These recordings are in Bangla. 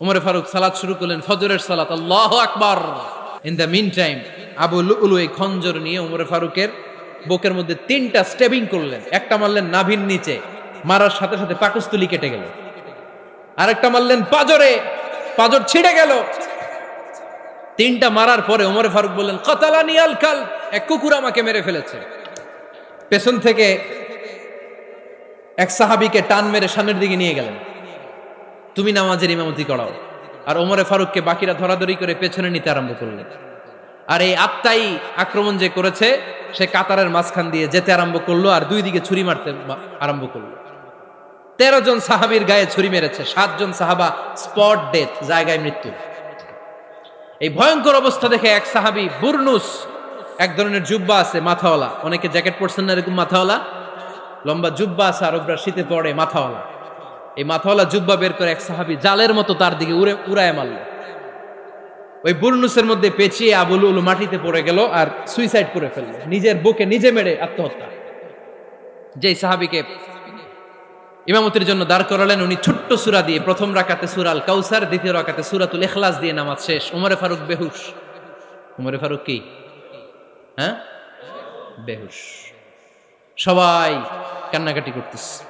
উমরে ফারুক সালাত শুরু করলেন, ফজরের সালাত, আল্লাহ আকবার। In the meantime Abu Lulu এই খঞ্জর নিয়ে উমরে ফারুকের বুকের মধ্যে তিনটা স্টেবিং করলেন। একটা মারলেন নাভির নিচে, মারার সাথে সাথে পাকস্থলী কেটে গেল। আরেকটা মারলেন পাজরে, পাজর ছিঁড়ে গেল। তিনটা মারার পরে ওমরে ফারুক বললেন, কতালানি আলকাল এক কুকুর আমাকে মেরে ফেলেছে। পেছন থেকে এক সাহাবিকে টান মেরে সামনের দিকে নিয়ে গেলেন। তুমি নামাজের ইমামতি করাও। আর ওমরে ফারুককে বাকিরা ধরাধরি করে পেছনে নিতে আরম্ভ করলেন আর এই আত্মাই আক্রমণ যে করেছে, সে কাতারের মাঝখান দিয়ে যেতে আরম্ভ করল আর দুই দিকে ছুরি মারতে আরম্ভ করল। তেরো জন সাহাবির গায়ে ছুরি মেরেছে সাতজন সাহাবা স্পট ডেথ, জায়গায় মৃত্যু। এই ভয়ঙ্কর অবস্থা দেখে এক সাহাবি বুরনুস, এক ধরনের জুব্বা আছে, মাথাওয়ালা। অনেকে জ্যাকেট পরছেন না এরকম মাথাওয়ালা? লম্বা জুব্বা আছে আরবরা শীতে পড়ে মাথাওয়ালা। এই মাথাওয়ালা জুব্বা বের করে এক সাহাবি জালের মতো তার দিকে উড়ে, উড়ায় মারল। ওই বুরনুসের মধ্যে পেঁচিয়ে আবুল উলু মাটিতে পড়ে গেল আর সুইসাইড করে ফেলল। নিজের বুকে নিজে মেরে আত্মহত্যা। যেই সাহাবিকে ইমামতির জন্য দাঁড় করালেন, উনি ছোট্ট সুরা দিয়ে প্রথম রাকাতে সুরাল কাউসার দ্বিতীয় রাকাতে সুরাতুল এখলাস দিয়ে নামাজ শেষ। উমরে ফারুক বেহুশ। উমরে ফারুক কি? হ্যাঁ? বেহুশ। সবাই কান্নাকাটি করতেছে।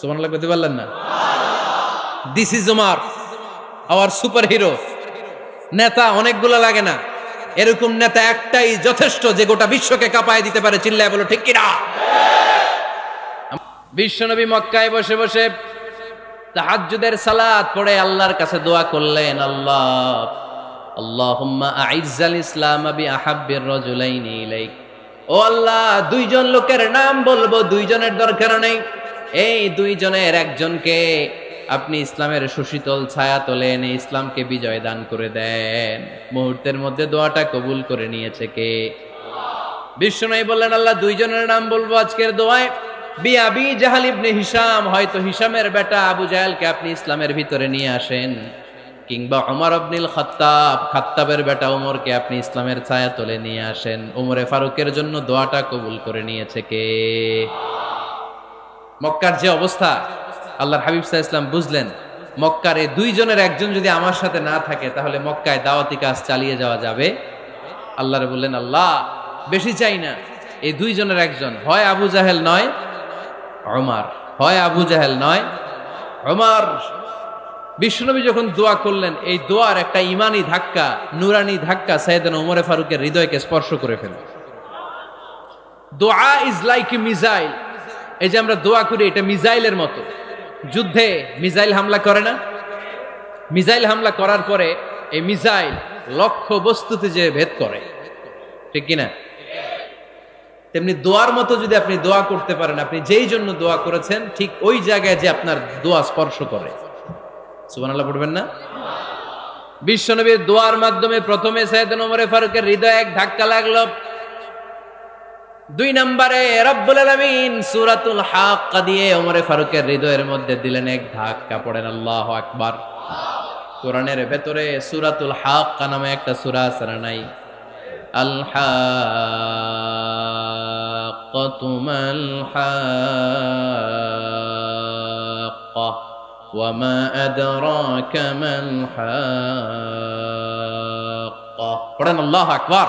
সুবহানাল্লাহ করতে পারলেন না? This is Umar our super hero নেতা অনেকগুলো লাগে না। এরকম নেতা একটাই যথেষ্ট যে গোটা বিশ্বকে কাঁপায় দিতে পারে, চিল্লায় বলো, ঠিক কিনা? বিশ্বনবী মক্কায় বসে বসে তাহাজ্জুদের সালাত পড়ে আল্লাহর কাছে দোয়া করলেন, আল্লাহ, আল্লাহুম্মা আইজ্জাল ইসলাম বি আহাব্বির রাজুলাইনি ইলাইক। ও আল্লাহ, দুইজন লোকের নাম বলব, দুইজনের দরকার নেই। এই দুইজনের একজনকে আপনি ইসলামের সুশীতল ছায়া তোলে এনে ইসলামকে বিজয় দান করে দেন। মুহূর্তের মধ্যে দোয়াটা কবুল করে নিয়েছে কে? বিশ্বনবী বললেন, আল্লাহ, দুইজনের নাম বলব আজকের দোয়ায়। বি আবি জাহাল ইবনে হিসাম হয়তো হিসামের বেটা আবু জাহালকে আপনি ইসলামের ভিতরে নিয়ে আসেন। কিংবা ওমর আবনিল খাত্তাব, খাত্তাবের বেটা ওমরকে আপনি ইসলামের ছায়া তোলে নিয়ে আসেন। ওমরে ফারুকের জন্য দোয়াটা কবুল করে নিয়েছে কে? মক্কার যে অবস্থা, আল্লাহর হাবিব সাহা ইসলাম বুঝলেন, মক্কার এই দুইজনের একজন যদি আমার সাথে না থাকে, তাহলে মক্কায় দাওয়াতি কাজ চালিয়ে যাওয়া যাবে? আল্লাহরে বললেন, আল্লাহ, বেশি চাই না। এই দুইজনের একজন, হয় আবু জাহেল নয় অমার হয় আবু জাহেল নয় অমার বিষ্ণুনবী যখন দোয়া করলেন, এই দোয়ার একটা ইমানি ধাক্কা, নুরানি ধাক্কা সাইয়েদান ওমরে ফারুকের হৃদয়কে স্পর্শ করে ফেলে। দোয়া ইজ লাইক মিজাইল এই যে আমরা দোয়া করি, এটা মিজাইলের মতো। যুদ্ধে মিজাইল হামলা করে না? মিজাইল হামলা করার পরে এই মিজাইল লক্ষ্য বস্তুতে যে ভেদ করে। ঠিক কিনা? তেমনি দোয়ার মতো যদি আপনি দোয়া করতে পারেন, আপনি যেই জন্য দোয়া করেছেন, ঠিক ওই জায়গায় যে আপনার দোয়া স্পর্শ করে। সুবহানাল্লাহ পড়বেন না? বিশ্বনবীর দোয়ার মাধ্যমে প্রথমে সাইয়েদনা ওমর ফারুকের হৃদয়ে এক ধাক্কা লাগল। দুই নম্বরে, রব্বুল আলামিন সূরাতুল হাক্কা দিয়ে ওমরে ফারুকের হৃদয়ের মধ্যে দিলেন এক ধাক্কা, পড়েন আল্লাহু আকবার। কোরআনের ভেতরে সূরাতুল হাক্কা নামে একটা সূরা না নাই? আল হাক্কাতু মাল হাক্কা ওয়ামা আদরাকা মাল হাক্কা। পড়েন আল্লাহু আকবার।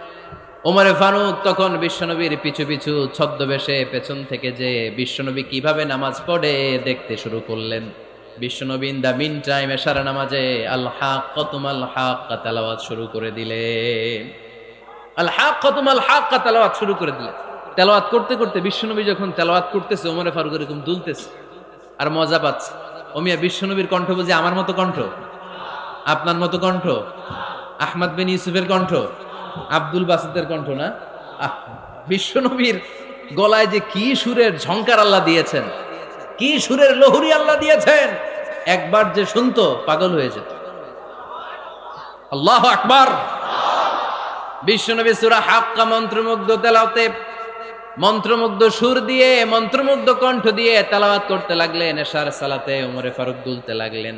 ওমরে ফারুক তখন বিশ্বনবীর পিছু পিছু ছদ্মবেশে পেছন থেকে যে বিশ্বনবী কীভাবে নামাজ পড়ে দেখতে শুরু করলেন। বিশ্বনবী ইন দা মিন টাইম এশারা নামাজে আল হাক কতুম আল হাক তালাওয়াত শুরু করে দিলেন। আল হাক কতুম আল হাক তালাওয়াত শুরু করে দিলেন। তেলাওয়াত করতে করতে বিশ্বনবী যখন তেলাওয়াত করতেছে, ওমরে ফারুক এরকম দুলতেছে আর মজা পাচ্ছে। ওমিয়া বিশ্বনবীর কণ্ঠ বুঝি আমার মতো কণ্ঠ, আপনার মতো কণ্ঠ, আহমদ বিন ইউসুফের কণ্ঠ আব্দুল বাসিদের কণ্ঠ না? বিশ্বনবীর গলায় যে কি সুরের ঝংকার আল্লাহ দিয়েছেন, কি সুরের লহুরি আল্লাহ দিয়েছেন, একবার যে শুনতো, পাগল হয়ে যেত। আল্লাহ আকবার। বিশ্বনবী সুরা হাক্কা মন্ত্রমুগ্ধ তেলাওতে মন্ত্রমুগ্ধ সুর দিয়ে, মন্ত্রমুগ্ধ কণ্ঠ দিয়ে তেলাওয়াত করতে লাগলেন, এশার সালাতে ওমরে ফারুক দুলতে লাগলেন।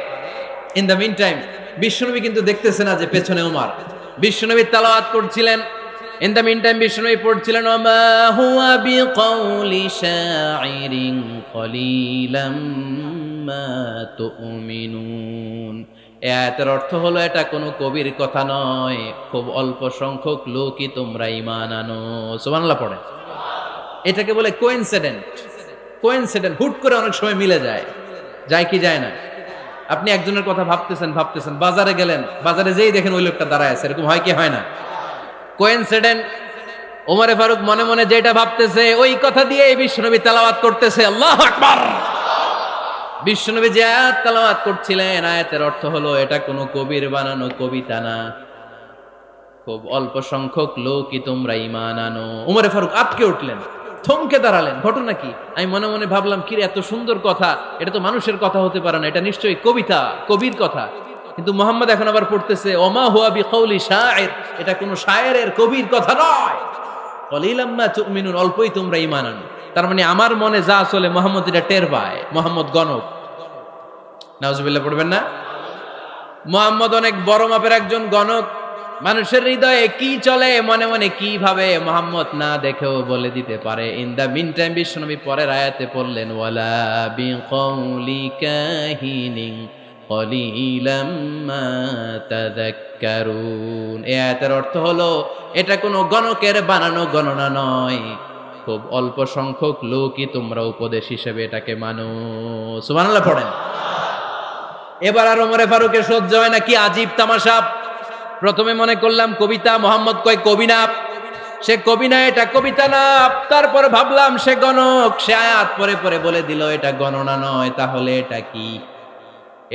ইন দ্য মিন টাইম বিশ্বনবী কিন্তু দেখতেছে না যে পেছনে উমার। বিশ্বনবী তালাওয়াত করছিলেন। ইন দ্য মিন টাইম বিশ্বনবী পড়ছিলেন, ওমা হুয়া বিকাউলি শাইরিন কলিলাম মা তুমিনুন। আয়াতের অর্থ হলো, এটা কোনো কবির কথা নয়। খুব অল্প সংখ্যক লোকই তোমরা ইমান আনো। সুবহানাল্লাহ পড়ে। এটাকে বলে কোইনসিডেন্ট কোইনসিডেন্ট হুট করে অনেক সময় মিলে যায়। যায় কি যায় না? আপনি একজনের কথা ভাবতেছেন ভাবতেছেন, বাজারে গেলেন, বাজারে যেই দেখেন ওই লোকটা দাঁড়ায় আছে, এরকম হয় কি, হয় না? কোইনসিডেন্ট ওমরে ফারুক মনে মনে যেটা ভাবতেছে, ওই কথা দিয়ে এই বিশ্বনবী তেলাওয়াত করতেছে, আল্লাহ আকবার! বিশ্বনবী যে আয়াত তেলাওয়াত করছিলেন, আয়াতের অর্থ হলো, এটা কোনো কবির বানানো কবিতা না। খুব অল্প সংখ্যক লোকই তোমরা ইমান আনো। উমরে ফারুক আটকে উঠলেন। থমকে দাঁড়ালেন। ঘটনা কি? আমি মনে মনে ভাবলাম কি এত সুন্দর কথা। এটা তো মানুষের কথা হতে পারে না। এটা নিশ্চয়ই কবিতা, কবির কথা। কিন্তু মোহাম্মদ এখন আবার পড়তেছে, ওমা হুয়া বি কৌলি শায়ের এটা কোনো শায়েরের কবির কথা নয়। কলিলাম্মা তুমিনুন, অল্পই তোমরা ইমান তার মানে আমার মনে যা চলে, মোহাম্মদ এটা টের পায়, মোহাম্মদ গণক। নাউজুবিল্লাহ, পড়বেন না? মোহাম্মদ অনেক বড় মাপের একজন গণক। মানুষের হৃদয়ে কি চলে, মনে মনে কি ভাবে মোহাম্মদ না দেখেও বলে দিতে পারে। ইন দা মিন টাইম বিশ্বনবী পরের আয়াতে পড়লেন, ওয়ালা বি মা তাযাক্কারুন। এই অর্থ হলো, এটা কোনো গণকের বানানো গণনা নয়। খুব অল্প সংখ্যক লোকই তোমরা উপদেশ হিসেবে এটাকে মানো। সুবহানাল্লাহ পড়েন। এবার আর ওমরে ফারুকের সহ্য হয় না, কি আজীব তামাশা। প্রথমে মনে করলাম কবিতা মোহাম্মদ কয় কবি না সে কবি না এটা কবিতা না। তারপর ভাবলাম সে গণক। সে আয়াত পরে পরে বলে দিল, এটা গণনা নয়, তাহলে এটা কি?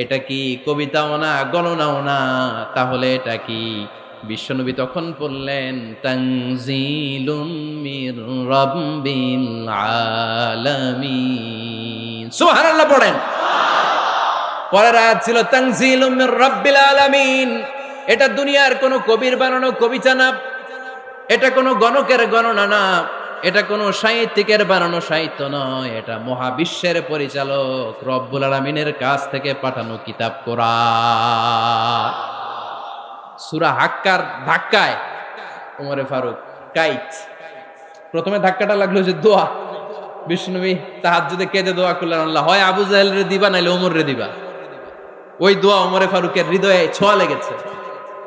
এটা কি কবিতাও না, গণনাও না, তাহলে এটা কি? বিশ্বনবী তখন আলামিন। সুবহানাল্লাহ পড়েন। পরের আয়াত ছিল, তানজিলুম মির রাব্বিল আলামিন। এটা দুনিয়ার কোনো কবির বানানো কবিতা না এটা কোনো গণকের গণনা না, এটা কোনো সাহিত্যিকের বানানো সাহিত্য নয়, এটা মহাবিশ্বের পরিচালক রব্বুল আলামিনের কাছ থেকে পাঠানো কিতাব কোরআন। সুরা হাক্কার ধাক্কায় ওমরে ফারুক কাইত প্রথমে ধাক্কাটা লাগল যে দোয়া। বিষ্ণুবী যদি কেঁদে দোয়া করলেন, আল্লাহ হয় আবু জাহেল রে দিবা নাইলে ওমর রে দিবা। ওই দোয়া ওমরে ফারুকের হৃদয়ে ছোঁয়া লেগেছে।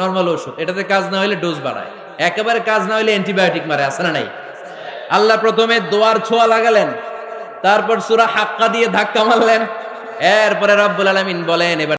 নর্মাল ওষুধ। এটাতে কাজ না হলে ডোজ বাড়ায় একেবারে কাজ না হলে অ্যান্টিবায়োটিক মারে, আছে না নাই? আল্লাহ প্রথমে দোয়ার ছোঁয়া লাগালেন, তারপর সুরা হাক্কা দিয়ে ধাক্কা মারলেন। এরপরে রব্বুল আলামিন বলেন, এবার